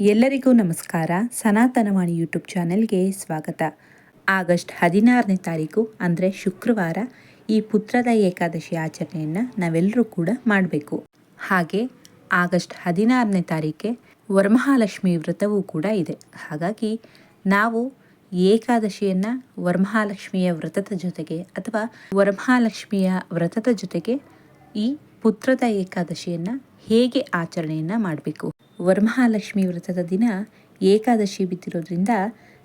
ಎಲ್ಲರಿಗೂ ನಮಸ್ಕಾರ. ಸನಾತನವಾಣಿ ಯೂಟ್ಯೂಬ್ ಚಾನೆಲ್ಗೆ ಸ್ವಾಗತ. ಆಗಸ್ಟ್ ಹದಿನಾರನೇ ತಾರೀಕು, ಅಂದರೆ ಶುಕ್ರವಾರ, ಈ ಪುತ್ರದ ಏಕಾದಶಿ ಆಚರಣೆಯನ್ನು ನಾವೆಲ್ಲರೂ ಕೂಡ ಮಾಡಬೇಕು. ಹಾಗೆ, ಆಗಸ್ಟ್ ಹದಿನಾರನೇ ತಾರೀಕೆ ವರಮಹಾಲಕ್ಷ್ಮಿ ವ್ರತವೂ ಕೂಡ ಇದೆ. ಹಾಗಾಗಿ, ನಾವು ಏಕಾದಶಿಯನ್ನು ವರಮಹಾಲಕ್ಷ್ಮಿಯ ವ್ರತದ ಜೊತೆಗೆ ಅಥವಾ ವರಮಹಾಲಕ್ಷ್ಮಿಯ ವ್ರತದ ಜೊತೆಗೆ ಈ ಪುತ್ರದ ಏಕಾದಶಿಯನ್ನು ಹೇಗೆ ಆಚರಣೆಯನ್ನು ಮಾಡಬೇಕು? ವರಮಹಾಲಕ್ಷ್ಮಿ ವ್ರತದ ದಿನ ಏಕಾದಶಿ ಬಿದ್ದಿರೋದ್ರಿಂದ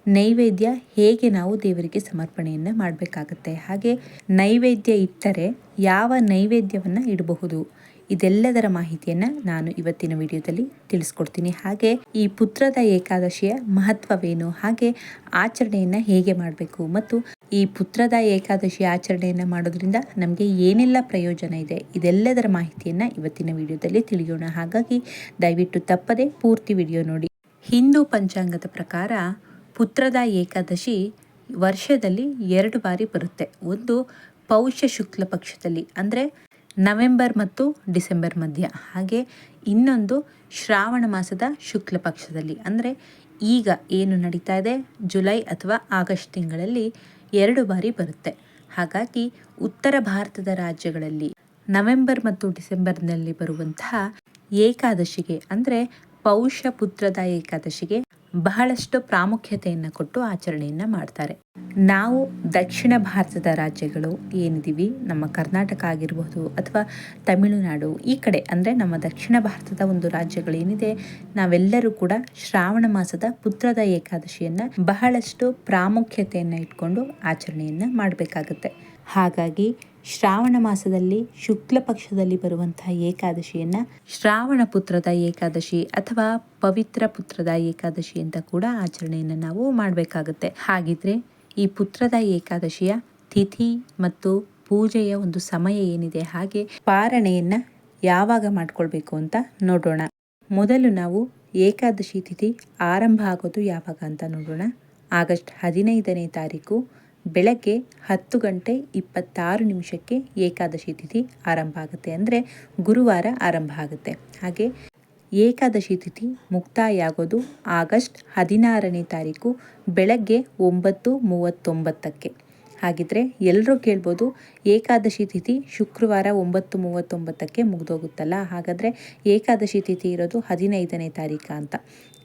ನೈವೇದ್ಯ ಹೇಗೆ ನಾವು ದೇವರಿಗೆ ಸಮರ್ಪಣೆಯನ್ನು ಮಾಡಬೇಕಾಗತ್ತೆ? ಹಾಗೆ ನೈವೇದ್ಯ ಇಟ್ಟರೆ ಯಾವ ನೈವೇದ್ಯವನ್ನು ಇಡಬಹುದು? ಇದೆಲ್ಲದರ ಮಾಹಿತಿಯನ್ನು ನಾನು ಇವತ್ತಿನ ವಿಡಿಯೋದಲ್ಲಿ ತಿಳಿಸ್ಕೊಡ್ತೀನಿ. ಹಾಗೆ ಈ ಪುತ್ರದ ಏಕಾದಶಿಯ ಮಹತ್ವವೇನು? ಹಾಗೆ ಆಚರಣೆಯನ್ನು ಹೇಗೆ ಮಾಡಬೇಕು? ಮತ್ತು ಈ ಪುತ್ರದ ಏಕಾದಶಿ ಆಚರಣೆಯನ್ನು ಮಾಡೋದ್ರಿಂದ ನಮಗೆ ಏನೆಲ್ಲ ಪ್ರಯೋಜನ ಇದೆ, ಇದೆಲ್ಲದರ ಮಾಹಿತಿಯನ್ನು ಇವತ್ತಿನ ವಿಡಿಯೋದಲ್ಲಿ ತಿಳಿಯೋಣ. ಹಾಗಾಗಿ ದಯವಿಟ್ಟು ತಪ್ಪದೆ ಪೂರ್ತಿ ವಿಡಿಯೋ ನೋಡಿ. ಹಿಂದೂ ಪಂಚಾಂಗದ ಪ್ರಕಾರ ಪುತ್ರದ ಏಕಾದಶಿ ವರ್ಷದಲ್ಲಿ ಎರಡು ಬಾರಿ ಬರುತ್ತೆ. ಒಂದು ಪೌಷ್ಯ ಶುಕ್ಲ ಪಕ್ಷದಲ್ಲಿ, ಅಂದರೆ ನವೆಂಬರ್ ಮತ್ತು ಡಿಸೆಂಬರ್ ಮಧ್ಯ. ಹಾಗೆ ಇನ್ನೊಂದು ಶ್ರಾವಣ ಮಾಸದ ಶುಕ್ಲ ಪಕ್ಷದಲ್ಲಿ, ಅಂದರೆ ಈಗ ಏನು ನಡೀತಾ ಇದೆ, ಜುಲೈ ಅಥವಾ ಆಗಸ್ಟ್ ತಿಂಗಳಲ್ಲಿ ಎರಡು ಬಾರಿ ಬರುತ್ತೆ. ಹಾಗಾಗಿ ಉತ್ತರ ಭಾರತದ ರಾಜ್ಯಗಳಲ್ಲಿ ನವೆಂಬರ್ ಮತ್ತು ಡಿಸೆಂಬರ್ನಲ್ಲಿ ಬರುವಂತಹ ಏಕಾದಶಿಗೆ ಅಂದರೆ ಪೌಷ ಪುತ್ರದ ಏಕಾದಶಿಗೆ ಬಹಳಷ್ಟು ಪ್ರಾಮುಖ್ಯತೆಯನ್ನು ಕೊಟ್ಟು ಆಚರಣೆಯನ್ನು ಮಾಡ್ತಾರೆ. ನಾವು ದಕ್ಷಿಣ ಭಾರತದ ರಾಜ್ಯಗಳು ಏನಿದ್ದೀವಿ ನಮ್ಮ ಕರ್ನಾಟಕ ಆಗಿರಬಹುದು ಅಥವಾ ತಮಿಳುನಾಡು, ಈ ಕಡೆ ಅಂದರೆ ನಮ್ಮ ದಕ್ಷಿಣ ಭಾರತದ ಒಂದು ರಾಜ್ಯಗಳೇನಿದೆ ನಾವೆಲ್ಲರೂ ಕೂಡ ಶ್ರಾವಣ ಮಾಸದ ಪುತ್ರದ ಏಕಾದಶಿಯನ್ನು ಬಹಳಷ್ಟು ಪ್ರಾಮುಖ್ಯತೆಯನ್ನು ಇಟ್ಕೊಂಡು ಆಚರಣೆಯನ್ನು ಮಾಡಬೇಕಾಗುತ್ತೆ. ಹಾಗಾಗಿ ಶ್ರಾವಣ ಮಾಸದಲ್ಲಿ ಶುಕ್ಲ ಪಕ್ಷದಲ್ಲಿ ಬರುವಂತಹ ಏಕಾದಶಿಯನ್ನು ಶ್ರಾವಣ ಪುತ್ರದ ಏಕಾದಶಿ ಅಥವಾ ಪವಿತ್ರ ಪುತ್ರದ ಏಕಾದಶಿ ಅಂತ ಕೂಡ ಆಚರಣೆಯನ್ನು ನಾವು ಮಾಡಬೇಕಾಗುತ್ತೆ. ಹಾಗಿದ್ರೆ ಈ ಪುತ್ರದ ಏಕಾದಶಿಯ ತಿಥಿ ಮತ್ತು ಪೂಜೆಯ ಒಂದು ಸಮಯ ಏನಿದೆ ಹಾಗೆ ಪಾರಣೆಯನ್ನ ಯಾವಾಗ ಮಾಡ್ಕೊಳ್ಬೇಕು ಅಂತ ನೋಡೋಣ. ಮೊದಲು ನಾವು ಏಕಾದಶಿ ತಿಥಿ ಆರಂಭ ಆಗೋದು ಯಾವಾಗ ಅಂತ ನೋಡೋಣ. ಆಗಸ್ಟ್ ಹದಿನೈದನೇ ತಾರೀಕು ಬೆಳಗ್ಗೆ ಹತ್ತು ಗಂಟೆ ಇಪ್ಪತ್ತಾರು ನಿಮಿಷಕ್ಕೆ ಏಕಾದಶಿ ತಿಥಿ ಆರಂಭ ಆಗುತ್ತೆ ಅಂದರೆ ಗುರುವಾರ ಆರಂಭ ಆಗುತ್ತೆ. ಹಾಗೆ ಏಕಾದಶಿ ತಿಥಿ ಮುಕ್ತಾಯ ಆಗೋದು ಆಗಸ್ಟ್ ಹದಿನಾರನೇ ತಾರೀಕು ಬೆಳಗ್ಗೆ ಒಂಬತ್ತು ಮೂವತ್ತೊಂಬತ್ತಕ್ಕೆ. ಹಾಗಿದ್ರೆ ಎಲ್ಲರೂ ಕೇಳ್ಬೋದು ಏಕಾದಶಿ ತಿಥಿ ಶುಕ್ರವಾರ ಒಂಬತ್ತು ಮೂವತ್ತೊಂಬತ್ತಕ್ಕೆ ಮುಗಿದೋಗುತ್ತಲ್ಲ? ಹಾಗಾದರೆ ಏಕಾದಶಿ ತಿಥಿ ಇರೋದು ಹದಿನೈದನೇ ತಾರೀಕು ಅಂತ.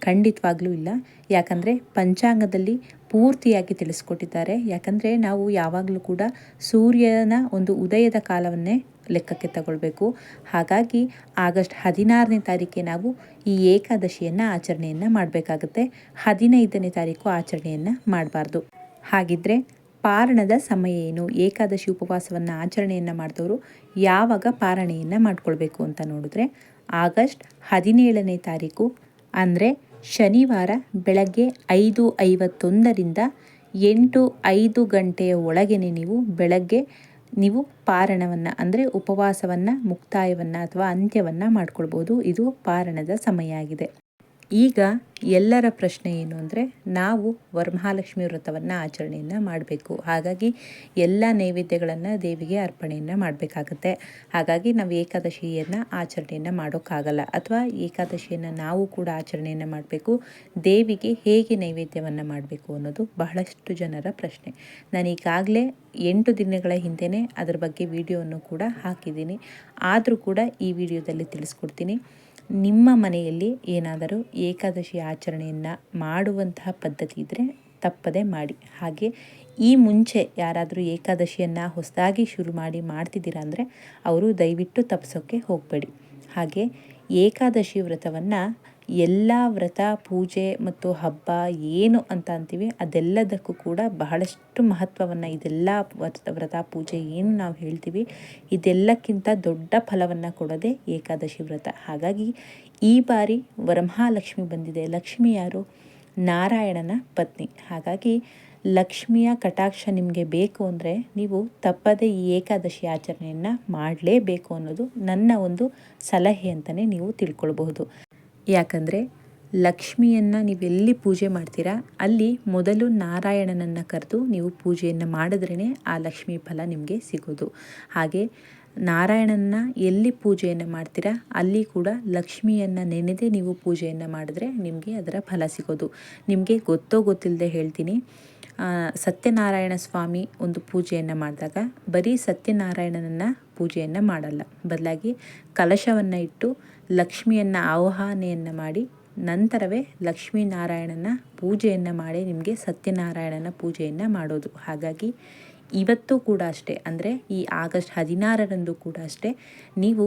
ಖಂಡಿತವಾಗ್ಲೂ ಇಲ್ಲ. ಯಾಕಂದರೆ ಪಂಚಾಂಗದಲ್ಲಿ ಪೂರ್ತಿಯಾಗಿ ತಿಳಿಸ್ಕೊಟ್ಟಿದ್ದಾರೆ. ಯಾಕಂದರೆ ನಾವು ಯಾವಾಗಲೂ ಕೂಡ ಸೂರ್ಯನ ಒಂದು ಉದಯದ ಕಾಲವನ್ನೇ ಲೆಕ್ಕಕ್ಕೆ ತಗೊಳ್ಬೇಕು. ಹಾಗಾಗಿ ಆಗಸ್ಟ್ ಹದಿನಾರನೇ ತಾರೀಕೆ ನಾವು ಈ ಏಕಾದಶಿಯನ್ನು ಆಚರಣೆಯನ್ನು ಮಾಡಬೇಕಾಗುತ್ತೆ. ಹದಿನೈದನೇ ತಾರೀಕು ಆಚರಣೆಯನ್ನು ಮಾಡಬಾರ್ದು. ಹಾಗಿದ್ರೆ ಪಾರಣದ ಸಮಯ ಏನು? ಏಕಾದಶಿ ಉಪವಾಸವನ್ನು ಆಚರಣೆಯನ್ನು ಮಾಡಿದವರು ಯಾವಾಗ ಪಾರಣೆಯನ್ನು ಮಾಡಿಕೊಳ್ಬೇಕು ಅಂತ ನೋಡಿದ್ರೆ ಆಗಸ್ಟ್ ಹದಿನೇಳನೇ ತಾರೀಕು ಅಂದರೆ ಶನಿವಾರ ಬೆಳಗ್ಗೆ ಐದು ಐವತ್ತೊಂದರಿಂದ ಎಂಟು ಐದು ಗಂಟೆಯ ಒಳಗೇನೆ ನೀವು ಬೆಳಗ್ಗೆ ನೀವು ಪಾರಣವನ್ನು, ಅಂದರೆ ಉಪವಾಸವನ್ನು, ಮುಕ್ತಾಯವನ್ನು ಅಥವಾ ಅಂತ್ಯವನ್ನು ಮಾಡ್ಕೊಳ್ಬೋದು. ಇದು ಪಾರಣದ ಸಮಯ ಆಗಿದೆ. ಈಗ ಎಲ್ಲರ ಪ್ರಶ್ನೆ ಏನು ಅಂದರೆ ನಾವು ವರಮಹಾಲಕ್ಷ್ಮಿ ವ್ರತವನ್ನು ಆಚರಣೆಯನ್ನು ಮಾಡಬೇಕು. ಹಾಗಾಗಿ ಎಲ್ಲ ನೈವೇದ್ಯಗಳನ್ನು ದೇವಿಗೆ ಅರ್ಪಣೆಯನ್ನು ಮಾಡಬೇಕಾಗತ್ತೆ. ಹಾಗಾಗಿ ನಾವು ಏಕಾದಶಿಯನ್ನು ಆಚರಣೆಯನ್ನು ಮಾಡೋಕ್ಕಾಗಲ್ಲ. ಅಥವಾ ಏಕಾದಶಿಯನ್ನು ನಾವು ಕೂಡ ಆಚರಣೆಯನ್ನು ಮಾಡಬೇಕು. ದೇವಿಗೆ ಹೇಗೆ ನೈವೇದ್ಯವನ್ನು ಮಾಡಬೇಕು ಅನ್ನೋದು ಬಹಳಷ್ಟು ಜನರ ಪ್ರಶ್ನೆ. ನಾನು ಈಗಾಗಲೇ ಎಂಟು ದಿನಗಳ ಹಿಂದೆಯೇ ಅದರ ಬಗ್ಗೆ ವಿಡಿಯೋವನ್ನು ಕೂಡ ಹಾಕಿದ್ದೀನಿ. ಆದರೂ ಕೂಡ ಈ ವಿಡಿಯೋದಲ್ಲಿ ತಿಳಿಸ್ಕೊಡ್ತೀನಿ. ನಿಮ್ಮ ಮನೆಯಲ್ಲಿ ಏನಾದರೂ ಏಕಾದಶಿ ಆಚರಣೆಯನ್ನು ಮಾಡುವಂತಹ ಪದ್ಧತಿ ಇದ್ದರೆ ತಪ್ಪದೆ ಮಾಡಿ. ಹಾಗೆ ಈ ಮುಂಚೆ ಯಾರಾದರೂ ಏಕಾದಶಿಯನ್ನು ಹೊಸದಾಗಿ ಶುರು ಮಾಡಿ ಮಾಡ್ತಿದ್ದೀರಾ ಅಂದರೆ ಅವರು ದಯವಿಟ್ಟು ತಪ್ಪಿಸೋಕ್ಕೆ ಹೋಗಬೇಡಿ. ಹಾಗೆ ಏಕಾದಶಿ ವ್ರತವನ್ನು ಎಲ್ಲ ವ್ರತ, ಪೂಜೆ ಮತ್ತು ಹಬ್ಬ ಏನು ಅಂತ ಅಂತೀವಿ, ಅದೆಲ್ಲದಕ್ಕೂ ಕೂಡ ಬಹಳಷ್ಟು ಮಹತ್ವವನ್ನು ಇದೆಲ್ಲ ವ್ರತ ವ್ರತ, ಪೂಜೆ ಏನು ನಾವು ಹೇಳ್ತೀವಿ, ಇದೆಲ್ಲಕ್ಕಿಂತ ದೊಡ್ಡ ಫಲವನ್ನು ಕೊಡೋದೇ ಏಕಾದಶಿ ವ್ರತ. ಹಾಗಾಗಿ ಈ ಬಾರಿ ವರಮಹಾಲಕ್ಷ್ಮಿ ಬಂದಿದೆ. ಲಕ್ಷ್ಮಿ ಯಾರು? ನಾರಾಯಣನ ಪತ್ನಿ. ಹಾಗಾಗಿ ಲಕ್ಷ್ಮಿಯ ಕಟಾಕ್ಷ ನಿಮಗೆ ಬೇಕು ಅಂದರೆ ನೀವು ತಪ್ಪದೇ ಈ ಏಕಾದಶಿ ಆಚರಣೆಯನ್ನು ಮಾಡಲೇಬೇಕು ಅನ್ನೋದು ನನ್ನ ಒಂದು ಸಲಹೆ ಅಂತಲೇ ನೀವು ತಿಳ್ಕೊಳ್ಬಹುದು. ಯಾಕಂದರೆ ಲಕ್ಷ್ಮಿಯನ್ನು ನೀವೆಲ್ಲಿ ಪೂಜೆ ಮಾಡ್ತೀರಾ, ಅಲ್ಲಿ ಮೊದಲು ನಾರಾಯಣನನ್ನು ಕರೆದು ನೀವು ಪೂಜೆಯನ್ನು ಮಾಡಿದ್ರೇ ಆ ಲಕ್ಷ್ಮಿ ಫಲ ನಿಮಗೆ ಸಿಗೋದು. ಹಾಗೆ ನಾರಾಯಣನ ಎಲ್ಲಿ ಪೂಜೆಯನ್ನು ಮಾಡ್ತೀರಾ, ಅಲ್ಲಿ ಕೂಡ ಲಕ್ಷ್ಮಿಯನ್ನು ನೆನೆದೇ ನೀವು ಪೂಜೆಯನ್ನು ಮಾಡಿದ್ರೆ ನಿಮಗೆ ಅದರ ಫಲ ಸಿಗೋದು. ನಿಮಗೆ ಗೊತ್ತೋ ಗೊತ್ತಿಲ್ಲದೆ ಹೇಳ್ತೀನಿ ಸತ್ಯನಾರಾಯಣ ಸ್ವಾಮಿ ಒಂದು ಪೂಜೆಯನ್ನು ಮಾಡಿದಾಗ ಬರೀ ಸತ್ಯನಾರಾಯಣನನ್ನು ಪೂಜೆಯನ್ನು ಮಾಡಲ್ಲ. ಬದಲಾಗಿ ಕಲಶವನ್ನು ಇಟ್ಟು ಲಕ್ಷ್ಮಿಯನ್ನು ಆವಾಹನೆಯನ್ನು ಮಾಡಿ ನಂತರವೇ ಲಕ್ಷ್ಮೀನಾರಾಯಣನ ಪೂಜೆಯನ್ನು ಮಾಡಿ ನಿಮಗೆ ಸತ್ಯನಾರಾಯಣನ ಪೂಜೆಯನ್ನು ಮಾಡೋದು. ಹಾಗಾಗಿ ಇವತ್ತು ಕೂಡ ಅಷ್ಟೇ, ಅಂದರೆ ಈ ಆಗಸ್ಟ್ ಹದಿನಾರರಂದು ಕೂಡ ಅಷ್ಟೇ ನೀವು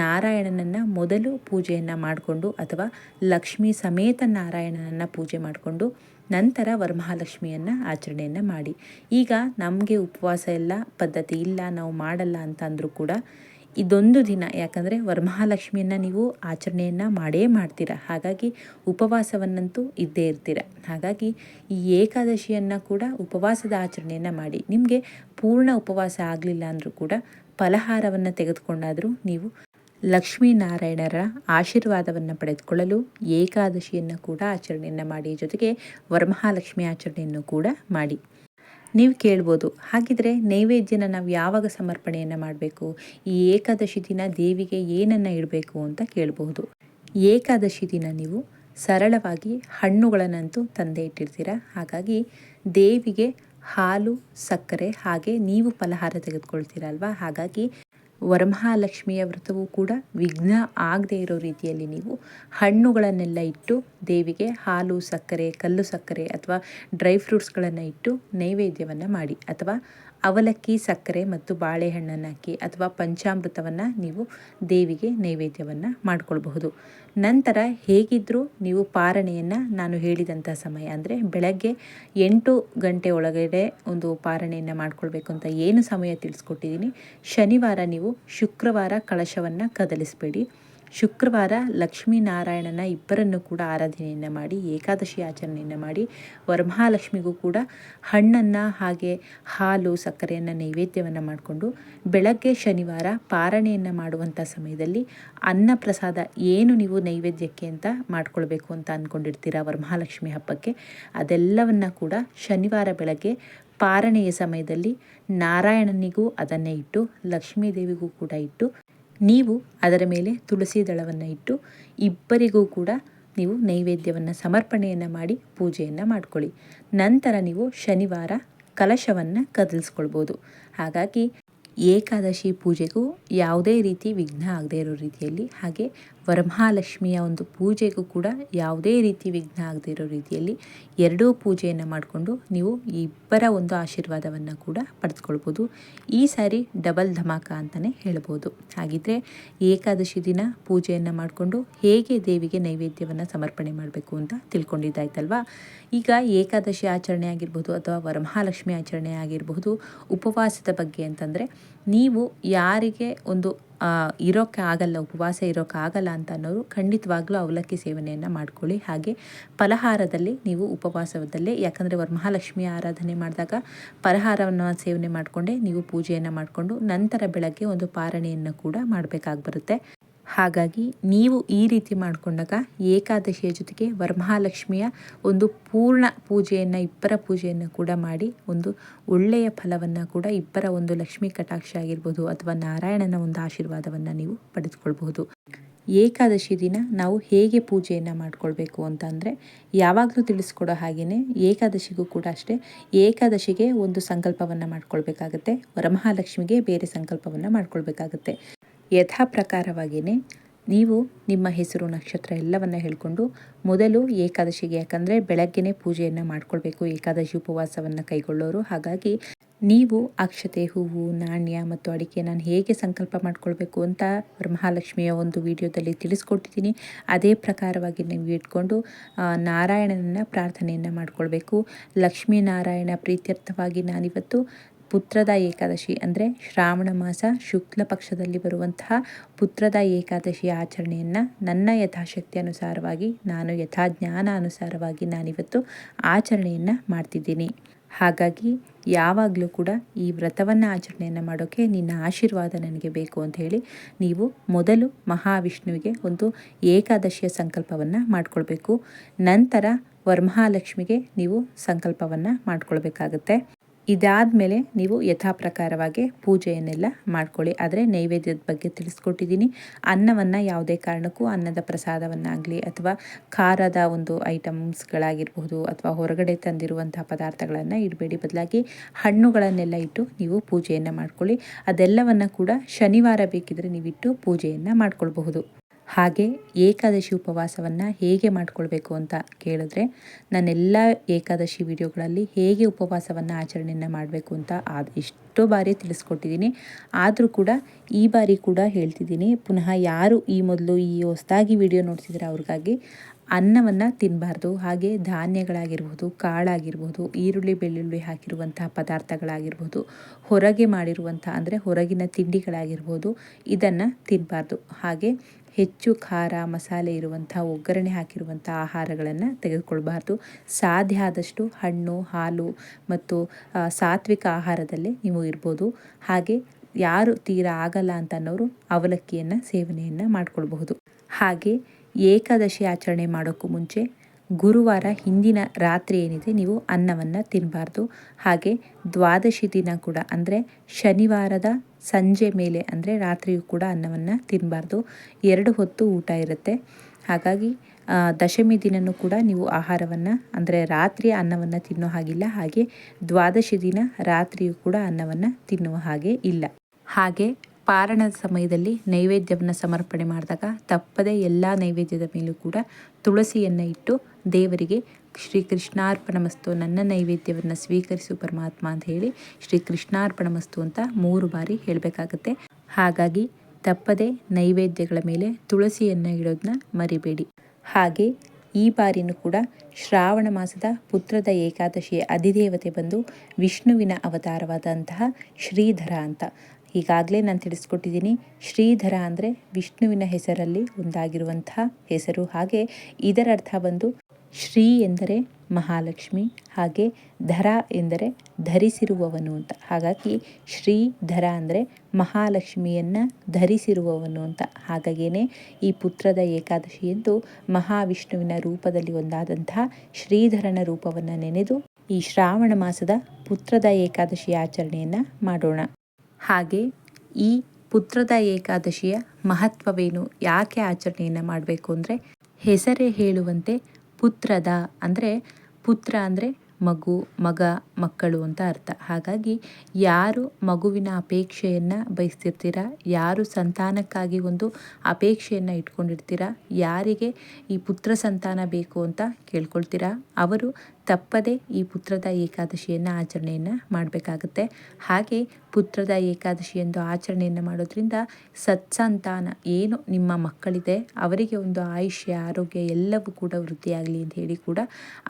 ನಾರಾಯಣನನ್ನು ಮೊದಲು ಪೂಜೆಯನ್ನು ಮಾಡಿಕೊಂಡು ಅಥವಾ ಲಕ್ಷ್ಮೀ ಸಮೇತ ನಾರಾಯಣನನ್ನು ಪೂಜೆ ಮಾಡಿಕೊಂಡು ನಂತರ ವರಮಹಾಲಕ್ಷ್ಮಿಯನ್ನು ಆಚರಣೆಯನ್ನು ಮಾಡಿ. ಈಗ ನಮಗೆ ಉಪವಾಸ ಎಲ್ಲ ಪದ್ಧತಿ ಇಲ್ಲ, ನಾವು ಮಾಡಲ್ಲ ಅಂತ ಅಂದರೂ ಕೂಡ ಇದೊಂದು ದಿನ. ಯಾಕಂದರೆ ವರಮಹಾಲಕ್ಷ್ಮಿಯನ್ನು ನೀವು ಆಚರಣೆಯನ್ನು ಮಾಡೇ ಮಾಡ್ತೀರ. ಹಾಗಾಗಿ ಉಪವಾಸವನ್ನಂತೂ ಇದ್ದೇ ಇರ್ತೀರ. ಹಾಗಾಗಿ ಈ ಏಕಾದಶಿಯನ್ನು ಕೂಡ ಉಪವಾಸದ ಆಚರಣೆಯನ್ನು ಮಾಡಿ. ನಿಮಗೆ ಪೂರ್ಣ ಉಪವಾಸ ಆಗಲಿಲ್ಲ ಅಂದರೂ ಕೂಡ ಫಲಹಾರವನ್ನು ತೆಗೆದುಕೊಂಡಾದರೂ ನೀವು ಲಕ್ಷ್ಮೀನಾರಾಯಣರ ಆಶೀರ್ವಾದವನ್ನು ಪಡೆದುಕೊಳ್ಳಲು ಏಕಾದಶಿಯನ್ನು ಕೂಡ ಆಚರಣೆಯನ್ನು ಮಾಡಿ, ಜೊತೆಗೆ ವರಮಹಾಲಕ್ಷ್ಮಿ ಆಚರಣೆಯನ್ನು ಕೂಡ ಮಾಡಿ. ನೀವು ಕೇಳ್ಬೋದು, ಹಾಗಿದ್ರೆ ನೈವೇದ್ಯನ ನಾವು ಯಾವಾಗ ಸಮರ್ಪಣೆಯನ್ನು ಮಾಡಬೇಕು? ಈ ಏಕಾದಶಿ ದಿನ ದೇವಿಗೆ ಏನನ್ನು ಇಡಬೇಕು ಅಂತ ಕೇಳಬಹುದು. ಏಕಾದಶಿ ದಿನ ನೀವು ಸರಳವಾಗಿ ಹಣ್ಣುಗಳನ್ನಂತೂ ತಂದೆ ಇಟ್ಟಿರ್ತೀರ? ಹಾಗಾಗಿ ದೇವಿಗೆ ಹಾಲು, ಸಕ್ಕರೆ ಹಾಗೆ ನೀವು ಫಲಹಾರ ತೆಗೆದುಕೊಳ್ತೀರಲ್ವಾ? ಹಾಗಾಗಿ ವರಮಹಾಲಕ್ಷ್ಮಿಯ ವ್ರತವೂ ಕೂಡ ವಿಘ್ನ ಆಗದೆ ಇರೋ ರೀತಿಯಲ್ಲಿ ನೀವು ಹಣ್ಣುಗಳನ್ನೆಲ್ಲ ಇಟ್ಟು ದೇವಿಗೆ ಹಾಲು, ಸಕ್ಕರೆ, ಕಲ್ಲು ಸಕ್ಕರೆ ಅಥವಾ ಡ್ರೈ ಫ್ರೂಟ್ಸ್ಗಳನ್ನು ಇಟ್ಟು ನೈವೇದ್ಯವನ್ನು ಮಾಡಿ ಅಥವಾ ಅವಲಕ್ಕಿ, ಸಕ್ಕರೆ ಮತ್ತು ಬಾಳೆಹಣ್ಣನ್ನು ಹಾಕಿ ಅಥವಾ ಪಂಚಾಮೃತವನ್ನು ನೀವು ದೇವಿಗೆ ನೈವೇದ್ಯವನ್ನು ಮಾಡಿಕೊಳ್ಬಹುದು. ನಂತರ ಹೇಗಿದ್ದರೂ ನೀವು ಪಾರಣೆಯನ್ನು ನಾನು ಹೇಳಿದಂಥ ಸಮಯ, ಅಂದರೆ ಬೆಳಗ್ಗೆ ಎಂಟು ಗಂಟೆ ಒಳಗಡೆ ಒಂದು ಪಾರಣೆಯನ್ನು ಮಾಡಿಕೊಳ್ಬೇಕು ಅಂತ ಏನು ಸಮಯ ತಿಳಿಸ್ಕೊಟ್ಟಿದ್ದೀನಿ, ಶನಿವಾರ ನೀವು ಶುಕ್ರವಾರ ಕಳಶವನ್ನು ಕದಲಿಸಬೇಡಿ. ಶುಕ್ರವಾರ ಲಕ್ಷ್ಮೀನಾರಾಯಣನ ಇಬ್ಬರನ್ನು ಕೂಡ ಆರಾಧನೆಯನ್ನು ಮಾಡಿ, ಏಕಾದಶಿ ಆಚರಣೆಯನ್ನು ಮಾಡಿ, ವರಮಹಾಲಕ್ಷ್ಮಿಗೂ ಕೂಡ ಹಣ್ಣನ್ನು ಹಾಗೆ ಹಾಲು, ಸಕ್ಕರೆಯನ್ನು ನೈವೇದ್ಯವನ್ನು ಮಾಡಿಕೊಂಡು ಬೆಳಗ್ಗೆ ಶನಿವಾರ ಪಾರಣೆಯನ್ನು ಮಾಡುವಂಥ ಸಮಯದಲ್ಲಿ ಅನ್ನ ಪ್ರಸಾದ ಏನು ನೀವು ನೈವೇದ್ಯಕ್ಕೆ ಅಂತ ಮಾಡ್ಕೊಳ್ಬೇಕು ಅಂತ ಅಂದ್ಕೊಂಡಿರ್ತೀರ ವರಮಹಾಲಕ್ಷ್ಮಿ ಹಬ್ಬಕ್ಕೆ? ಅದೆಲ್ಲವನ್ನು ಕೂಡ ಶನಿವಾರ ಬೆಳಗ್ಗೆ ಪಾರಣೆಯ ಸಮಯದಲ್ಲಿ ನಾರಾಯಣನಿಗೂ ಅದನ್ನೇ ಇಟ್ಟು ಲಕ್ಷ್ಮೀ ದೇವಿಗೂ ಕೂಡ ಇಟ್ಟು ನೀವು ಅದರ ಮೇಲೆ ತುಳಸಿ ದಳವನ್ನು ಇಟ್ಟು ಇಬ್ಬರಿಗೂ ಕೂಡ ನೀವು ನೈವೇದ್ಯವನ್ನು, ಸಮರ್ಪಣೆಯನ್ನು ಮಾಡಿ ಪೂಜೆಯನ್ನು ಮಾಡ್ಕೊಳ್ಳಿ. ನಂತರ ನೀವು ಶನಿವಾರ ಕಲಶವನ್ನು ಕದಲಿಸ್ಕೊಳ್ಬೋದು. ಹಾಗಾಗಿ ಏಕಾದಶಿ ಪೂಜೆಗೂ ಯಾವುದೇ ರೀತಿ ವಿಘ್ನ ಆಗದೇ ಇರೋ ರೀತಿಯಲ್ಲಿ ಹಾಗೆ ವರಮಹಾಲಕ್ಷ್ಮಿಯ ಒಂದು ಪೂಜೆಗೂ ಕೂಡ ಯಾವುದೇ ರೀತಿ ವಿಘ್ನ ಆಗದೇ ಇರೋ ರೀತಿಯಲ್ಲಿ ಎರಡೂ ಪೂಜೆಯನ್ನು ಮಾಡಿಕೊಂಡು ನೀವು ಇಬ್ಬರ ಒಂದು ಆಶೀರ್ವಾದವನ್ನು ಕೂಡ ಪಡೆದುಕೊಳ್ಬೋದು. ಈ ಸಾರಿ ಡಬಲ್ ಧಮಾಕ ಅಂತಲೇ ಹೇಳ್ಬೋದು. ಹಾಗಿದ್ರೆ ಏಕಾದಶಿ ದಿನ ಪೂಜೆಯನ್ನು ಮಾಡಿಕೊಂಡು ಹೇಗೆ ದೇವಿಗೆ ನೈವೇದ್ಯವನ್ನು ಸಮರ್ಪಣೆ ಮಾಡಬೇಕು ಅಂತ ತಿಳ್ಕೊಂಡಿದ್ದಾಯ್ತಲ್ವಾ? ಈಗ ಏಕಾದಶಿ ಆಚರಣೆ ಆಗಿರ್ಬೋದು ಅಥವಾ ವರಮಹಾಲಕ್ಷ್ಮಿ ಆಚರಣೆ ಆಗಿರಬಹುದು ಉಪವಾಸದ ಬಗ್ಗೆ ಅಂತಂದರೆ ನೀವು ಯಾರಿಗೆ ಒಂದು ಇರೋಕ್ಕೆ ಆಗಲ್ಲ, ಉಪವಾಸ ಇರೋಕ್ಕೆ ಆಗಲ್ಲ ಅಂತ ಅನ್ನೋರು ಖಂಡಿತವಾಗ್ಲೂ ಅವಲಕ್ಕಿ ಸೇವನೆಯನ್ನು ಮಾಡ್ಕೊಳ್ಳಿ. ಹಾಗೆ ಫಲಹಾರದಲ್ಲಿ ನೀವು ಉಪವಾಸದಲ್ಲೇ ಯಾಕಂದರೆ ವರಮಹಾಲಕ್ಷ್ಮಿ ಆರಾಧನೆ ಮಾಡಿದಾಗ ಫಲಹಾರವನ್ನು ಸೇವನೆ ಮಾಡಿಕೊಂಡೆ ನೀವು ಪೂಜೆಯನ್ನು ಮಾಡಿಕೊಂಡು ನಂತರ ಬೆಳಗ್ಗೆ ಒಂದು ಪಾರಣೆಯನ್ನು ಕೂಡ ಮಾಡಬೇಕಾಗಿ ಬರುತ್ತೆ ಹಾಗಾಗಿ ನೀವು ಈ ರೀತಿ ಮಾಡಿಕೊಂಡಾಗ ಏಕಾದಶಿಯ ಜೊತೆಗೆ ವರಮಹಾಲಕ್ಷ್ಮಿಯ ಒಂದು ಪೂರ್ಣ ಪೂಜೆಯನ್ನು, ಇಬ್ಬರ ಪೂಜೆಯನ್ನು ಕೂಡ ಮಾಡಿ ಒಂದು ಒಳ್ಳೆಯ ಫಲವನ್ನು ಕೂಡ ಇಬ್ಬರ ಒಂದು ಲಕ್ಷ್ಮೀ ಕಟಾಕ್ಷ ಆಗಿರ್ಬೋದು ಅಥವಾ ನಾರಾಯಣನ ಒಂದು ಆಶೀರ್ವಾದವನ್ನು ನೀವು ಪಡೆದುಕೊಳ್ಬಹುದು. ಏಕಾದಶಿ ದಿನ ನಾವು ಹೇಗೆ ಪೂಜೆಯನ್ನು ಮಾಡಿಕೊಳ್ಬೇಕು ಅಂತ ಅಂದರೆ ಯಾವಾಗಲೂ ತಿಳಿಸ್ಕೊಡೋ ಹಾಗೆಯೇ ಏಕಾದಶಿಗೂ ಕೂಡ ಅಷ್ಟೇ ಏಕಾದಶಿಗೆ ಒಂದು ಸಂಕಲ್ಪವನ್ನು ಮಾಡ್ಕೊಳ್ಬೇಕಾಗತ್ತೆ, ವರಮಹಾಲಕ್ಷ್ಮಿಗೆ ಬೇರೆ ಸಂಕಲ್ಪವನ್ನು ಮಾಡ್ಕೊಳ್ಬೇಕಾಗತ್ತೆ. ಯಥಾ ಪ್ರಕಾರವಾಗಿಯೇ ನೀವು ನಿಮ್ಮ ಹೆಸರು, ನಕ್ಷತ್ರ ಎಲ್ಲವನ್ನು ಹೇಳಿಕೊಂಡು ಮೊದಲು ಏಕಾದಶಿಗೆ, ಯಾಕಂದರೆ ಬೆಳಗ್ಗೆನೇ ಪೂಜೆಯನ್ನು ಮಾಡಿಕೊಳ್ಬೇಕು, ಏಕಾದಶಿ ಉಪವಾಸವನ್ನು ಕೈಗೊಳ್ಳೋರು. ಹಾಗಾಗಿ ನೀವು ಅಕ್ಷತೆ, ಹೂವು, ನಾಣ್ಯ ಮತ್ತು ಅಡಿಕೆ ನಾನು ಹೇಗೆ ಸಂಕಲ್ಪ ಮಾಡಿಕೊಳ್ಬೇಕು ಅಂತ ಮಹಾಲಕ್ಷ್ಮಿಯ ಒಂದು ವಿಡಿಯೋದಲ್ಲಿ ತಿಳಿಸ್ಕೊಟ್ಟಿದ್ದೀನಿ. ಅದೇ ಪ್ರಕಾರವಾಗಿ ನೀವು ಇಟ್ಕೊಂಡು ನಾರಾಯಣನ ಪ್ರಾರ್ಥನೆಯನ್ನು ಮಾಡ್ಕೊಳ್ಬೇಕು. ಲಕ್ಷ್ಮೀನಾರಾಯಣ ಪ್ರೀತ್ಯರ್ಥವಾಗಿ ನಾನಿವತ್ತು ಪುತ್ರದ ಏಕಾದಶಿ ಅಂದರೆ ಶ್ರಾವಣ ಮಾಸ ಶುಕ್ಲ ಪಕ್ಷದಲ್ಲಿ ಬರುವಂತಹ ಪುತ್ರದ ಏಕಾದಶಿ ಆಚರಣೆಯನ್ನು ನನ್ನ ಯಥಾಶಕ್ತಿ ಅನುಸಾರವಾಗಿ, ನಾನು ಯಥಾ ಜ್ಞಾನ ಅನುಸಾರವಾಗಿ ನಾನಿವತ್ತು ಆಚರಣೆಯನ್ನು ಮಾಡ್ತಿದ್ದೀನಿ. ಹಾಗಾಗಿ ಯಾವಾಗಲೂ ಕೂಡ ಈ ವ್ರತವನ್ನು ಆಚರಣೆಯನ್ನು ಮಾಡೋಕ್ಕೆ ನಿನ್ನ ಆಶೀರ್ವಾದ ನನಗೆ ಬೇಕು ಅಂತ ಹೇಳಿ ನೀವು ಮೊದಲು ಮಹಾವಿಷ್ಣುವಿಗೆ ಒಂದು ಏಕಾದಶಿಯ ಸಂಕಲ್ಪವನ್ನು ಮಾಡಿಕೊಳ್ಬೇಕು. ನಂತರ ವರ್ಮಹಾಲಕ್ಷ್ಮಿಗೆ ನೀವು ಸಂಕಲ್ಪವನ್ನು ಮಾಡ್ಕೊಳ್ಬೇಕಾಗತ್ತೆ. ಇದಾದಮೇಲೆ ನೀವು ಯಥಾ ಪ್ರಕಾರವಾಗಿ ಪೂಜೆಯನ್ನೆಲ್ಲ ಮಾಡ್ಕೊಳ್ಳಿ. ಆದರೆ ನೈವೇದ್ಯದ ಬಗ್ಗೆ ತಿಳಿಸ್ಕೊಟ್ಟಿದ್ದೀನಿ. ಅನ್ನವನ್ನು ಯಾವುದೇ ಕಾರಣಕ್ಕೂ ಅನ್ನದ ಪ್ರಸಾದವನ್ನಾಗಲಿ ಅಥವಾ ಖಾರದ ಒಂದು ಐಟಮ್ಸ್ಗಳಾಗಿರ್ಬೋದು ಅಥವಾ ಹೊರಗಡೆ ತಂದಿರುವಂತಹ ಪದಾರ್ಥಗಳನ್ನು ಇಡಬೇಡಿ. ಬದಲಾಗಿ ಹಣ್ಣುಗಳನ್ನೆಲ್ಲ ಇಟ್ಟು ನೀವು ಪೂಜೆಯನ್ನು ಮಾಡ್ಕೊಳ್ಳಿ. ಅದೆಲ್ಲವನ್ನು ಕೂಡ ಶನಿವಾರ ಬೇಕಿದ್ರೆ ನೀವಿಟ್ಟು ಪೂಜೆಯನ್ನು ಮಾಡ್ಕೊಳ್ಬಹುದು. ಹಾಗೆ ಏಕಾದಶಿ ಉಪವಾಸವನ್ನು ಹೇಗೆ ಮಾಡಿಕೊಳ್ಬೇಕು ಅಂತ ಕೇಳಿದ್ರೆ ನಾನೆಲ್ಲ ಏಕಾದಶಿ ವಿಡಿಯೋಗಳಲ್ಲಿ ಹೇಗೆ ಉಪವಾಸವನ್ನು ಆಚರಣೆಯನ್ನು ಮಾಡಬೇಕು ಅಂತ ಅದು ಎಷ್ಟೋ ಬಾರಿ ತಿಳಿಸ್ಕೊಟ್ಟಿದ್ದೀನಿ. ಆದರೂ ಕೂಡ ಈ ಬಾರಿ ಕೂಡ ಹೇಳ್ತಿದ್ದೀನಿ, ಪುನಃ ಯಾರು ಈ ಮೊದಲು ಈ ಹೊಸದಾಗಿ ವಿಡಿಯೋ ನೋಡ್ತಿದ್ರೆ ಅವ್ರಿಗಾಗಿ ಅನ್ನವನ್ನು ತಿನ್ನಬಾರ್ದು ಹಾಗೆ ಧಾನ್ಯಗಳಾಗಿರ್ಬೋದು, ಕಾಳಾಗಿರ್ಬೋದು, ಈರುಳ್ಳಿ, ಬೆಳ್ಳುಳ್ಳಿ ಹಾಕಿರುವಂತಹ ಪದಾರ್ಥಗಳಾಗಿರ್ಬೋದು, ಹೊರಗೆ ಮಾಡಿರುವಂಥ ಅಂದರೆ ಹೊರಗಿನ ತಿಂಡಿಗಳಾಗಿರ್ಬೋದು, ಇದನ್ನು ತಿನ್ನಬಾರ್ದು ಹಾಗೆ ಹೆಚ್ಚು ಖಾರ ಮಸಾಲೆ ಇರುವಂಥ, ಒಗ್ಗರಣೆ ಹಾಕಿರುವಂಥ ಆಹಾರಗಳನ್ನು ತೆಗೆದುಕೊಳ್ಬಾರ್ದು. ಸಾಧ್ಯ ಆದಷ್ಟು ಹಣ್ಣು, ಹಾಲು ಮತ್ತು ಸಾತ್ವಿಕ ಆಹಾರದಲ್ಲೇ ನೀವು ಇರ್ಬೋದು. ಹಾಗೆ ಯಾರು ತೀರ ಆಗಲ್ಲ ಅಂತ ಅನ್ನೋರು ಅವಲಕ್ಕಿಯನ್ನು, ಸೇವನೆಯನ್ನು ಮಾಡ್ಕೊಳ್ಬಹುದು. ಹಾಗೆ ಏಕಾದಶಿ ಆಚರಣೆ ಮಾಡೋಕ್ಕೂ ಮುಂಚೆ ಗುರುವಾರ ಹಿಂದಿನ ರಾತ್ರಿ ಏನಿದೆ, ನೀವು ಅನ್ನವನ್ನು ತಿನ್ನಬಾರ್ದು ಹಾಗೆ ದ್ವಾದಶಿ ದಿನ ಕೂಡ, ಅಂದರೆ ಶನಿವಾರದ ಸಂಜೆ ಮೇಲೆ, ಅಂದರೆ ರಾತ್ರಿಯೂ ಕೂಡ ಅನ್ನವನ್ನು ತಿನ್ನಬಾರ್ದು ಎರಡು ಹೊತ್ತು ಊಟ ಇರುತ್ತೆ. ಹಾಗಾಗಿ ದಶಮಿ ದಿನವೂ ಕೂಡ ನೀವು ಆಹಾರವನ್ನು, ಅಂದರೆ ರಾತ್ರಿ ಅನ್ನವನ್ನು ತಿನ್ನೋ ಹಾಗಿಲ್ಲ. ಹಾಗೆ ದ್ವಾದಶಿ ದಿನ ರಾತ್ರಿಯೂ ಕೂಡ ಅನ್ನವನ್ನು ತಿನ್ನುವ ಹಾಗೆ ಇಲ್ಲ. ಹಾಗೆ ಪಾರಣದ ಸಮಯದಲ್ಲಿ ನೈವೇದ್ಯವನ್ನು ಸಮರ್ಪಣೆ ಮಾಡಿದಾಗ ತಪ್ಪದೆ ಎಲ್ಲ ನೈವೇದ್ಯದ ಮೇಲೂ ಕೂಡ ತುಳಸಿಯನ್ನು ಇಟ್ಟು ದೇವರಿಗೆ ಶ್ರೀ ಕೃಷ್ಣಾರ್ಪಣಮಸ್ತು ನನ್ನ ನೈವೇದ್ಯವನ್ನು ಸ್ವೀಕರಿಸು ಪರಮಾತ್ಮ ಅಂತ ಹೇಳಿ ಶ್ರೀ ಕೃಷ್ಣಾರ್ಪಣಮಸ್ತು ಅಂತ ಮೂರು ಬಾರಿ ಹೇಳಬೇಕಾಗತ್ತೆ. ಹಾಗಾಗಿ ತಪ್ಪದೆ ನೈವೇದ್ಯಗಳ ಮೇಲೆ ತುಳಸಿಯನ್ನು ಇಡೋದನ್ನ ಮರಿಬೇಡಿ. ಹಾಗೆ ಈ ಬಾರಿನೂ ಕೂಡ ಶ್ರಾವಣ ಮಾಸದ ಪುತ್ರದ ಏಕಾದಶಿಯ ಅಧಿದೇವತೆ ಬಂದು ವಿಷ್ಣುವಿನ ಅವತಾರವಾದಂತಹ ಶ್ರೀಧರ ಅಂತ. ಈಗಾಗಲೇ ನಾನು ತಿಳಿಸ್ಕೊಟ್ಟಿದ್ದೀನಿ, ಶ್ರೀಧರ ಅಂದರೆ ವಿಷ್ಣುವಿನ ಹೆಸರಲ್ಲಿ ಒಂದಾಗಿರುವಂಥ ಹೆಸರು. ಹಾಗೆ ಇದರ ಅರ್ಥ ಬಂದು ಶ್ರೀ ಎಂದರೆ ಮಹಾಲಕ್ಷ್ಮಿ, ಹಾಗೆ ಧರ ಎಂದರೆ ಧರಿಸಿರುವವನು ಅಂತ. ಹಾಗಾಗಿ ಶ್ರೀಧರ ಅಂದರೆ ಮಹಾಲಕ್ಷ್ಮಿಯನ್ನು ಧರಿಸಿರುವವನು ಅಂತ. ಹಾಗಾಗೇನೆ ಈ ಪುತ್ರದ ಏಕಾದಶಿ ಎಂದು ಮಹಾವಿಷ್ಣುವಿನ ರೂಪದಲ್ಲಿ ಒಂದಾದಂತಹ ಶ್ರೀಧರನ ರೂಪವನ್ನು ನೆನೆದು ಈ ಶ್ರಾವಣ ಮಾಸದ ಪುತ್ರದ ಏಕಾದಶಿ ಆಚರಣೆಯನ್ನು ಮಾಡೋಣ. ಹಾಗೆ ಈ ಪುತ್ರದ ಏಕಾದಶಿಯ ಮಹತ್ವವೇನು, ಯಾಕೆ ಆಚರಣೆಯನ್ನು ಮಾಡಬೇಕು ಅಂದರೆ ಹೆಸರೇ ಹೇಳುವಂತೆ ಪುತ್ರದ ಅಂದರೆ ಪುತ್ರ ಅಂದರೆ ಮಗು, ಮಗ ಮಕ್ಕಳು ಅಂತ ಅರ್ಥ. ಹಾಗಾಗಿ ಯಾರು ಮಗುವಿನ ಅಪೇಕ್ಷೆಯನ್ನು ಬಯಸ್ತಿರ್ತೀರ, ಯಾರು ಸಂತಾನಕ್ಕಾಗಿ ಒಂದು ಅಪೇಕ್ಷೆಯನ್ನು ಇಟ್ಕೊಂಡಿರ್ತೀರಾ, ಯಾರಿಗೆ ಈ ಪುತ್ರ ಸಂತಾನ ಬೇಕು ಅಂತ ಕೇಳ್ಕೊಳ್ತೀರಾ, ಅವರು ತಪ್ಪದೆ ಈ ಪುತ್ರದ ಏಕಾದಶಿಯನ್ನು ಆಚರಣೆಯನ್ನು ಮಾಡಬೇಕಾಗುತ್ತೆ. ಹಾಗೆ ಪುತ್ರದ ಏಕಾದಶಿ ಎಂದು ಆಚರಣೆಯನ್ನು ಮಾಡೋದ್ರಿಂದ ಸತ್ಸಂತಾನ ಏನು ನಿಮ್ಮ ಮಕ್ಕಳಿದೆ, ಅವರಿಗೆ ಒಂದು ಆಯುಷ್ಯ, ಆರೋಗ್ಯ ಎಲ್ಲವೂ ಕೂಡ ವೃದ್ಧಿಯಾಗಲಿ ಅಂತ ಹೇಳಿ ಕೂಡ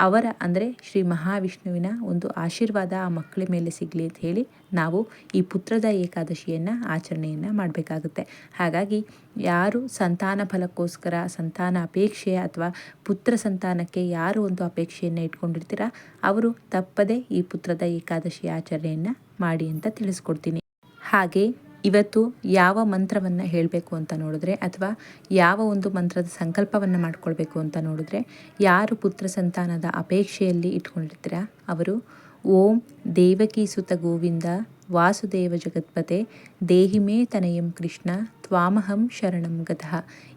ಅವರ ಅಂದರೆ ಶ್ರೀ ಮಹಾವಿಷ್ಣುವಿನ ಒಂದು ಆಶೀರ್ವಾದ ಆ ಮಕ್ಕಳ ಮೇಲೆ ಸಿಗಲಿ ಅಂತ ಹೇಳಿ ನಾವು ಈ ಪುತ್ರದ ಏಕಾದಶಿಯನ್ನು ಆಚರಣೆಯನ್ನು ಮಾಡಬೇಕಾಗುತ್ತೆ. ಹಾಗಾಗಿ ಯಾರು ಸಂತಾನ ಫಲಕ್ಕೋಸ್ಕರ, ಸಂತಾನ ಅಪೇಕ್ಷೆ ಅಥವಾ ಪುತ್ರ ಸಂತಾನಕ್ಕೆ ಯಾರು ಒಂದು ಅಪೇಕ್ಷೆಯನ್ನು ಇಟ್ಕೊಂಡಿರ್ತೀರ, ಅವರು ತಪ್ಪದೆ ಈ ಪುತ್ರದ ಏಕಾದಶಿ ಆಚರಣೆಯನ್ನು ಮಾಡಿ ಅಂತ ತಿಳಿಸ್ಕೊಡ್ತೀನಿ. ಹಾಗೆ ಇವತ್ತು ಯಾವ ಮಂತ್ರವನ್ನು ಹೇಳಬೇಕು ಅಂತ ನೋಡಿದ್ರೆ ಅಥವಾ ಯಾವ ಒಂದು ಮಂತ್ರದ ಸಂಕಲ್ಪವನ್ನು ಮಾಡಿಕೊಳ್ಬೇಕು ಅಂತ ನೋಡಿದ್ರೆ, ಯಾರು ಪುತ್ರ ಸಂತಾನದ ಅಪೇಕ್ಷೆಯಲ್ಲಿ ಇಟ್ಕೊಂಡಿರ್ತೀರ, ಅವರು ಓಂ ದೇವಕೀಸುತ ಗೋವಿಂದ, ವಾಸುದೇವ ಜಗತ್ಪತೆ, ದೇಹಿಮೇ ತನಯಂ ಕೃಷ್ಣ, ತ್ವಾಮಹಂ ಶರಣಂ ಗತಃ.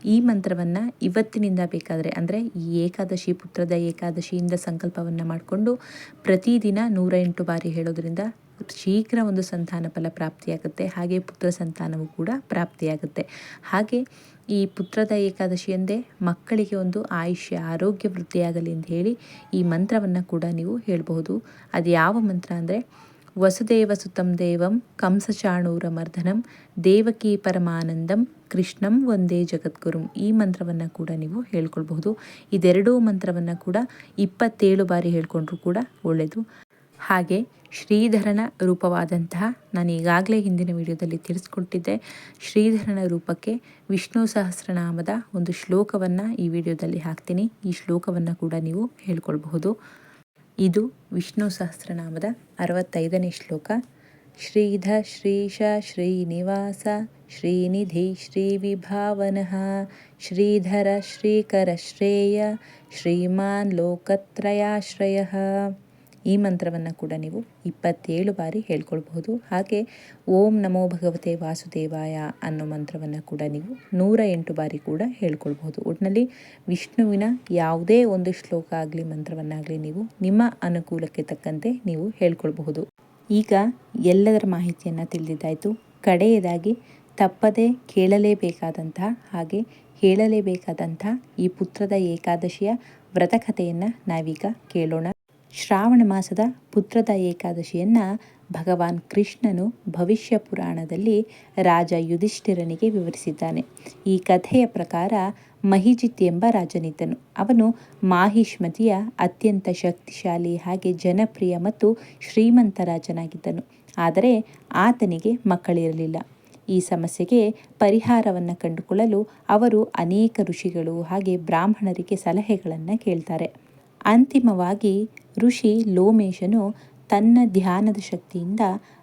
ಈ ಮಂತ್ರವನ್ನು ಇವತ್ತಿನಿಂದ ಬೇಕಾದರೆ ಅಂದರೆ ಈ ಏಕಾದಶಿ, ಪುತ್ರದ ಏಕಾದಶಿಯಿಂದ ಸಂಕಲ್ಪವನ್ನು ಮಾಡಿಕೊಂಡು ಪ್ರತಿದಿನ ನೂರ ಎಂಟು ಬಾರಿ ಹೇಳೋದ್ರಿಂದ ಶೀಘ್ರ ಒಂದು ಸಂತಾನ ಫಲ ಪ್ರಾಪ್ತಿಯಾಗುತ್ತೆ. ಹಾಗೆ ಪುತ್ರ ಸಂತಾನವೂ ಕೂಡ ಪ್ರಾಪ್ತಿಯಾಗುತ್ತೆ. ಹಾಗೆ ಈ ಪುತ್ರದ ಏಕಾದಶಿ ಎಂದೇ ಮಕ್ಕಳಿಗೆ ಒಂದು ಆಯುಷ್ಯ, ಆರೋಗ್ಯ ವೃದ್ಧಿಯಾಗಲಿ ಅಂತ ಹೇಳಿ ಈ ಮಂತ್ರವನ್ನು ಕೂಡ ನೀವು ಹೇಳಬಹುದು. ಅದು ಯಾವ ಮಂತ್ರ ಅಂದರೆ, ವಸುದೇವ ಸುತಂ ದೇವಂ ಕಂಸಚಾಣೂರ ಮರ್ಧನಂ ದೇವಕಿ ಪರಮಾನಂದಂ ಕೃಷ್ಣಂ ಒಂದೇ ಜಗದ್ಗುರುಂ ಈ ಮಂತ್ರವನ್ನು ಕೂಡ ನೀವು ಹೇಳ್ಕೊಳ್ಬಹುದು. ಇದೆರಡೂ ಮಂತ್ರವನ್ನು ಕೂಡ ಇಪ್ಪತ್ತೇಳು ಬಾರಿ ಹೇಳ್ಕೊಂಡ್ರೂ ಕೂಡ ಒಳ್ಳೆಯದು ಹಾಗೆ ಶ್ರೀಧರನ ರೂಪವಾದಂತಹ ನಾನು ಈಗಾಗಲೇ ಹಿಂದಿನ ವಿಡಿಯೋದಲ್ಲಿ ತಿಳಿಸ್ಕೊಟ್ಟಿದ್ದೆ. ಶ್ರೀಧರನ ರೂಪಕ್ಕೆ ವಿಷ್ಣು ಸಹಸ್ರನಾಮದ ಒಂದು ಶ್ಲೋಕವನ್ನು ಈ ವಿಡಿಯೋದಲ್ಲಿ ಹಾಕ್ತೀನಿ. ಈ ಶ್ಲೋಕವನ್ನು ಕೂಡ ನೀವು ಹೇಳ್ಕೊಳ್ಬಹುದು. ಇದು ವಿಷ್ಣು ಸಹಸ್ರನಾಮದ ಅರವತ್ತೈದನೇ ಶ್ಲೋಕ. ಶ್ರೀಧ, ಶ್ರೀಶ, ಶ್ರೀನಿವಾಸ, ಶ್ರೀನಿಧಿ, ಶ್ರೀವಿಭಾವನಃ, ಶ್ರೀಧರ, ಶ್ರೀಕರ, ಶ್ರೇಯ, ಶ್ರೀಮಾನ್ ಲೋಕತ್ರಯಾಶ್ರಯ. ಈ ಮಂತ್ರವನ್ನು ಕೂಡ ನೀವು ಇಪ್ಪತ್ತೇಳು ಬಾರಿ ಹೇಳ್ಕೊಳ್ಬಹುದು. ಹಾಗೆ ಓಂ ನಮೋ ಭಗವತೆ ವಾಸುದೇವಾಯ ಅನ್ನೋ ಮಂತ್ರವನ್ನು ಕೂಡ ನೀವು ನೂರ ಎಂಟು ಬಾರಿ ಕೂಡ ಹೇಳ್ಕೊಳ್ಬಹುದು. ಒಟ್ಟಿನಲ್ಲಿ ವಿಷ್ಣುವಿನ ಯಾವುದೇ ಒಂದು ಶ್ಲೋಕ ಆಗಲಿ, ಮಂತ್ರವನ್ನಾಗಲಿ ನೀವು ನಿಮ್ಮ ಅನುಕೂಲಕ್ಕೆ ತಕ್ಕಂತೆ ನೀವು ಹೇಳ್ಕೊಳ್ಬಹುದು. ಈಗ ಎಲ್ಲದರ ಮಾಹಿತಿಯನ್ನು ತಿಳಿದಿದ್ದಾಯಿತು. ಕಡೆಯದಾಗಿ ತಪ್ಪದೇ ಕೇಳಲೇಬೇಕಾದಂತಹ ಹಾಗೆ ಹೇಳಲೇಬೇಕಾದಂಥ ಈ ಪುತ್ರದ ಏಕಾದಶಿಯ ವ್ರತಕಥೆಯನ್ನು ನಾವೀಗ ಕೇಳೋಣ. ಶ್ರಾವಣ ಮಾಸದ ಪುತ್ರದ ಏಕಾದಶಿಯನ್ನು ಭಗವಾನ್ ಕೃಷ್ಣನು ಭವಿಷ್ಯ ಪುರಾಣದಲ್ಲಿ ರಾಜ ಯುಧಿಷ್ಠಿರನಿಗೆ ವಿವರಿಸಿದ್ದಾನೆ. ಈ ಕಥೆಯ ಪ್ರಕಾರ ಮಹಿಜಿತ್ ಎಂಬ ರಾಜನಿದ್ದನು. ಅವನು ಮಾಹಿಷ್ಮತಿಯ ಅತ್ಯಂತ ಶಕ್ತಿಶಾಲಿ ಹಾಗೆ ಜನಪ್ರಿಯ ಮತ್ತು ಶ್ರೀಮಂತ ರಾಜನಾಗಿದ್ದನು. ಆದರೆ ಆತನಿಗೆ ಮಕ್ಕಳಿರಲಿಲ್ಲ. ಈ ಸಮಸ್ಯೆಗೆ ಪರಿಹಾರವನ್ನು ಕಂಡುಕೊಳ್ಳಲು ಅವರು ಅನೇಕ ಋಷಿಗಳು ಹಾಗೆ ಬ್ರಾಹ್ಮಣರಿಗೆ ಸಲಹೆಗಳನ್ನು ಕೇಳ್ತಾರೆ. ಅಂತಿಮವಾಗಿ ಋಷಿ ಲೋಮೇಶನು ತನ್ನ ಧ್ಯಾನದ ಶಕ್ತಿಯಿಂದ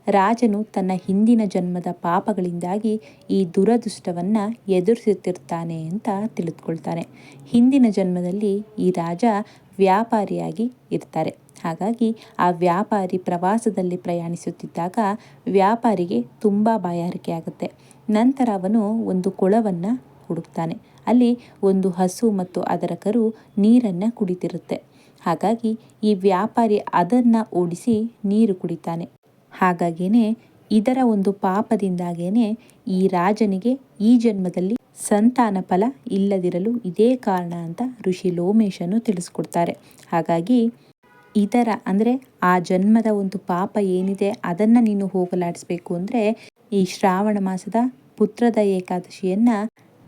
ರಾಜನು ತನ್ನ ಹಿಂದಿನ ಜನ್ಮದ ಪಾಪಗಳಿಂದಾಗಿ ಈ ದುರದೃಷ್ಟವನ್ನು ಎದುರಿಸುತ್ತಿರ್ತಾನೆ ಅಂತ ತಿಳಿದುಕೊಳ್ತಾನೆ ಹಿಂದಿನ ಜನ್ಮದಲ್ಲಿ ಈ ರಾಜ ವ್ಯಾಪಾರಿಯಾಗಿ ಇರ್ತಾರೆ. ಹಾಗಾಗಿ ಆ ವ್ಯಾಪಾರಿ ಪ್ರವಾಸದಲ್ಲಿ ಪ್ರಯಾಣಿಸುತ್ತಿದ್ದಾಗ ವ್ಯಾಪಾರಿಗೆ ತುಂಬ ಬಾಯಾರಿಕೆ ಆಗುತ್ತೆ. ನಂತರ ಅವನು ಒಂದು ಕೊಳವನ್ನು ಹುಡುಕ್ತಾನೆ. ಅಲ್ಲಿ ಒಂದು ಹಸು ಮತ್ತು ಅದರ ಕರು ನೀರನ್ನು ಕುಡಿತಿರುತ್ತೆ. ಹಾಗಾಗಿ ಈ ವ್ಯಾಪಾರಿ ಅದನ್ನು ಓಡಿಸಿ ನೀರು ಕುಡಿತಾನೆ. ಹಾಗಾಗಿಯೇ ಇದರ ಒಂದು ಪಾಪದಿಂದಾಗೇನೆ ಈ ರಾಜನಿಗೆ ಈ ಜನ್ಮದಲ್ಲಿ ಸಂತಾನ ಫಲ ಇಲ್ಲದಿರಲು ಇದೇ ಕಾರಣ ಅಂತ ಋಷಿ ಲೋಮೇಶನು ತಿಳಿಸ್ಕೊಡ್ತಾರೆ. ಹಾಗಾಗಿ ಇದರ ಅಂದರೆ ಆ ಜನ್ಮದ ಒಂದು ಪಾಪ ಏನಿದೆ ಅದನ್ನು ನೀನು ಹೋಗಲಾಡಿಸ್ಬೇಕು ಅಂದರೆ ಈ ಶ್ರಾವಣ ಮಾಸದ ಪುತ್ರದ ಏಕಾದಶಿಯನ್ನು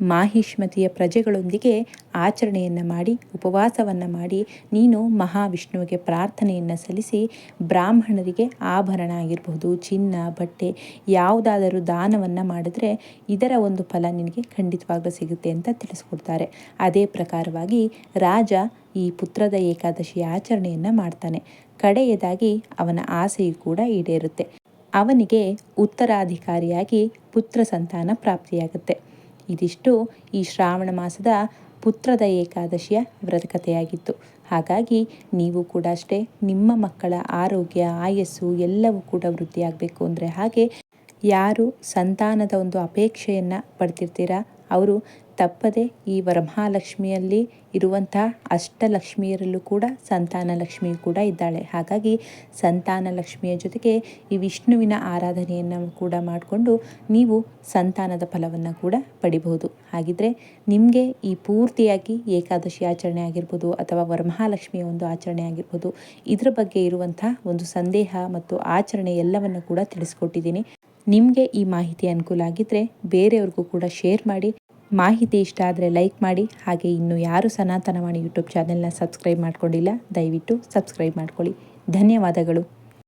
ಮಾಹಿಷ್ಮತಿಯ ಪ್ರಜೆಗಳೊಂದಿಗೆ ಆಚರಣೆಯನ್ನು ಮಾಡಿ, ಉಪವಾಸವನ್ನು ಮಾಡಿ, ನೀನು ಮಹಾವಿಷ್ಣುವಿಗೆ ಪ್ರಾರ್ಥನೆಯನ್ನು ಸಲ್ಲಿಸಿ ಬ್ರಾಹ್ಮಣರಿಗೆ ಆಭರಣ ಆಗಿರಬಹುದು, ಚಿನ್ನ, ಬಟ್ಟೆ, ಯಾವುದಾದರೂ ದಾನವನ್ನು ಮಾಡಿದ್ರೆ ಇದರ ಒಂದು ಫಲ ನಿನಗೆ ಖಂಡಿತವಾಗ್ಲೂ ಸಿಗುತ್ತೆ ಅಂತ ತಿಳಿಸ್ಕೊಡ್ತಾರೆ. ಅದೇ ಪ್ರಕಾರವಾಗಿ ರಾಜ ಈ ಪುತ್ರದ ಏಕಾದಶಿ ಆಚರಣೆಯನ್ನು ಮಾಡ್ತಾನೆ. ಕಡೆಯದಾಗಿ ಅವನ ಆಸೆಯು ಕೂಡ ಈಡೇರುತ್ತೆ. ಅವನಿಗೆ ಉತ್ತರಾಧಿಕಾರಿಯಾಗಿ ಪುತ್ರ ಸಂತಾನ ಪ್ರಾಪ್ತಿಯಾಗುತ್ತೆ. ಇದಿಷ್ಟು ಈ ಶ್ರಾವಣ ಮಾಸದ ಪುತ್ರದ ಏಕಾದಶಿಯ ವ್ರತಕಥೆಯಾಗಿತ್ತು ಹಾಗಾಗಿ ನೀವು ಕೂಡ ಅಷ್ಟೇ ನಿಮ್ಮ ಮಕ್ಕಳ ಆರೋಗ್ಯ, ಆಯಸ್ಸು ಎಲ್ಲವೂ ಕೂಡ ವೃದ್ಧಿಯಾಗಬೇಕು ಅಂದರೆ ಹಾಗೆ ಯಾರು ಸಂತಾನದ ಒಂದು ಅಪೇಕ್ಷೆಯನ್ನು ಪಡ್ತಿರ್ತೀರಾ? ಅವರು ತಪ್ಪದೆ ಈ ವರಮಹಾಲಕ್ಷ್ಮಿಯಲ್ಲಿ ಇರುವಂತಹ ಅಷ್ಟಲಕ್ಷ್ಮಿಯರಲ್ಲೂ ಕೂಡ ಸಂತಾನ ಲಕ್ಷ್ಮಿಯು ಕೂಡ ಇದ್ದಾಳೆ. ಹಾಗಾಗಿ ಸಂತಾನ ಲಕ್ಷ್ಮಿಯ ಜೊತೆಗೆ ಈ ವಿಷ್ಣುವಿನ ಆರಾಧನೆಯನ್ನು ಕೂಡ ಮಾಡಿಕೊಂಡು ನೀವು ಸಂತಾನದ ಫಲವನ್ನು ಕೂಡ ಪಡಿಬಹುದು. ಹಾಗಿದ್ರೆ ನಿಮಗೆ ಈ ಪೂರ್ತಿಯಾಗಿ ಏಕಾದಶಿ ಆಚರಣೆ ಆಗಿರ್ಬೋದು ಅಥವಾ ವರಮಹಾಲಕ್ಷ್ಮಿಯ ಒಂದು ಆಚರಣೆ ಆಗಿರ್ಬೋದು, ಇದರ ಬಗ್ಗೆ ಇರುವಂತಹ ಒಂದು ಸಂದೇಹ ಮತ್ತು ಆಚರಣೆ ಎಲ್ಲವನ್ನು ಕೂಡ ತಿಳಿಸ್ಕೊಟ್ಟಿದ್ದೀನಿ. ನಿಮಗೆ ಈ ಮಾಹಿತಿ ಅನುಕೂಲ ಆಗಿದ್ದರೆ ಬೇರೆಯವ್ರಿಗೂ ಕೂಡ ಶೇರ್ ಮಾಡಿ. ಮಾಹಿತಿ ಇಷ್ಟ ಆದರೆ ಲೈಕ್ ಮಾಡಿ. ಹಾಗೆ ಇನ್ನು ಯಾರು ಸನಾತನವಾಣಿ ಯೂಟ್ಯೂಬ್ ಚಾನೆಲ್ನ ಸಬ್ಸ್ಕ್ರೈಬ್ ಮಾಡ್ಕೊಂಡಿಲ್ಲ, ದಯವಿಟ್ಟು ಸಬ್ಸ್ಕ್ರೈಬ್ ಮಾಡ್ಕೊಳ್ಳಿ. ಧನ್ಯವಾದಗಳು.